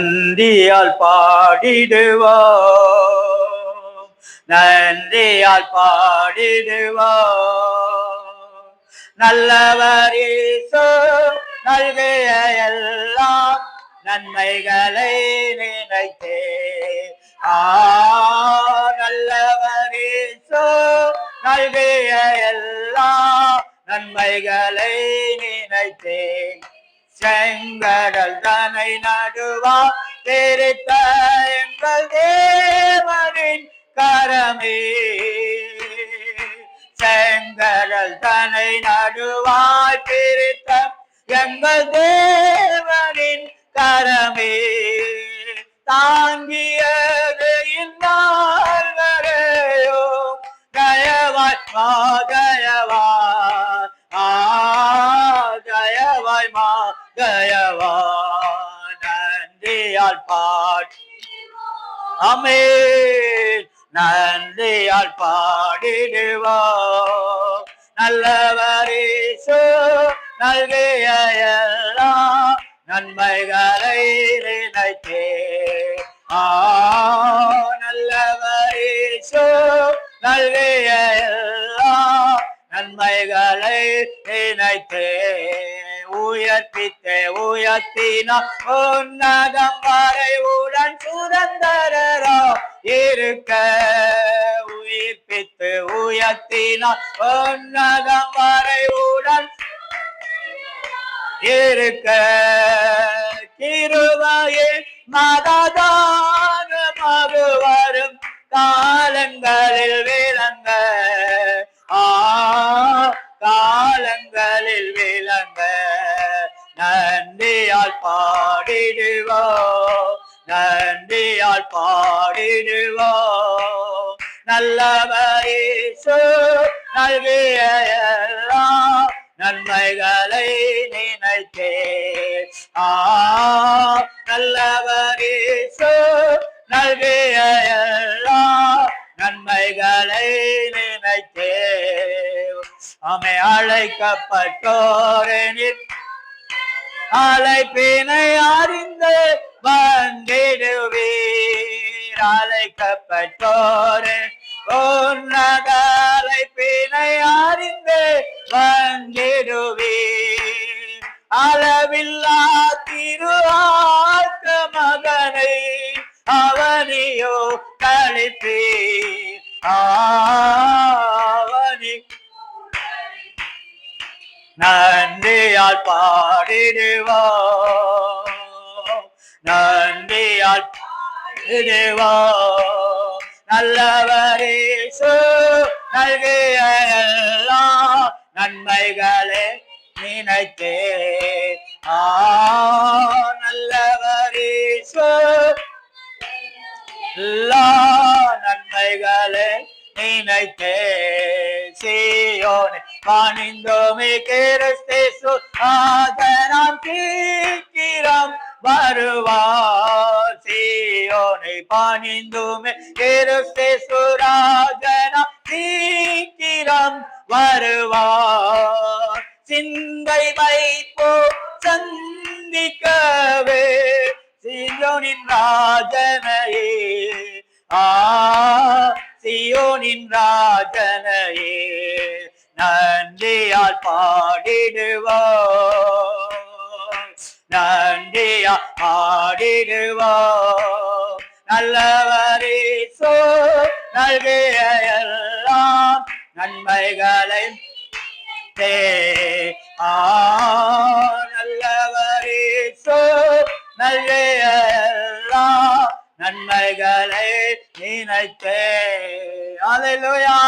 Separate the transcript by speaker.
Speaker 1: நந்தியால் பாடிடுவோம். நந்தியால் பாடிடுவோம். நல்லவர் நல்கிய எல்லாம் நன்மைகளை நினைத்தே. ஆ நல்லவர் நல்கிய எல்லாம் நன்மைகளை நினைத்தேன். செங்கடல் தனை நடுவா தெரித்த எங்கள் தேவனின் கரமே. செங்கடல் தனை நடுவா பிரித்த எங்கள் தேவனின் கரமே. தாங்கியது இந்நாள் வரையோ தயவா. பாடி. அமேன். நன்றியால் பாடிடுவா. நல்லவரேசு நல்கிய எல்லாம் நன்மைகளை நினைத்தே. ஆ நல்லவரேசு நல்கிய எல்லாம் நன்மைகளை நினைத்தே. உயர்ப்பித்தே உயர்த்தினா உன்னதம் வரை உடன் சுதந்திரரோ இருக்க. உயிர்ப்பித்து உயர்த்தினா உன்னதம் வரை உடன் இருக்க. கிருபையே மததா பாடிடுவோ. நன்றியால் பாடிடுவோ. நல்லவரேசு நல்கிய எல்லாம் நன்மைகளை நினைத்தே. ஆ நல்லவரேசு நல்கிய எல்லாம் நன்மைகளை நினைத்தே. அமை அழைக்கப்பட்டோரே அழைக்கப்பட்டோரெனில் அழைப்பினை அறிந்து வந்திடுவீர். அழைக்கப்பட்டோரே உன்னத அழைப்பினை அறிந்து வந்திடுவீர். அளவில்லா திரு ஆக்க மகனை அவனியோ கழிப்பீர். ஆ நன்றியால் பாடிடுவோம் நன்றியால் பாடிடுவோம் நல்லவரேசு நல்கிய எல்லா நன்மைகளே நினைத்தே. ஆ நல்லவரேசு எல்லா நன்மைகளே நினைத்தே. சீயோனே பணிந்தோமே கிறிஸ்தேசு ஆதனாம் சீக்கிரம் வருவார். சீயோனை பணிந்துமே கிறிஸ்தேசு ராஜனாம் சீக்கிரம் வருவார். சிந்தை வைப்போ சந்திக்கவே சியோனின் ராஜனையே. ஆ சியோனின் ராஜனையே. நன்றியால் பாடிடுவோம். நன்றியா பாடிடுவோம். நல்லவரே சோ நல்கிய எல்லாம் நன்மைகளை தே. ஆ நல்லவரே சோ நல்கிய எல்லாம் நன்மைகளை நினைத்தே. அலையா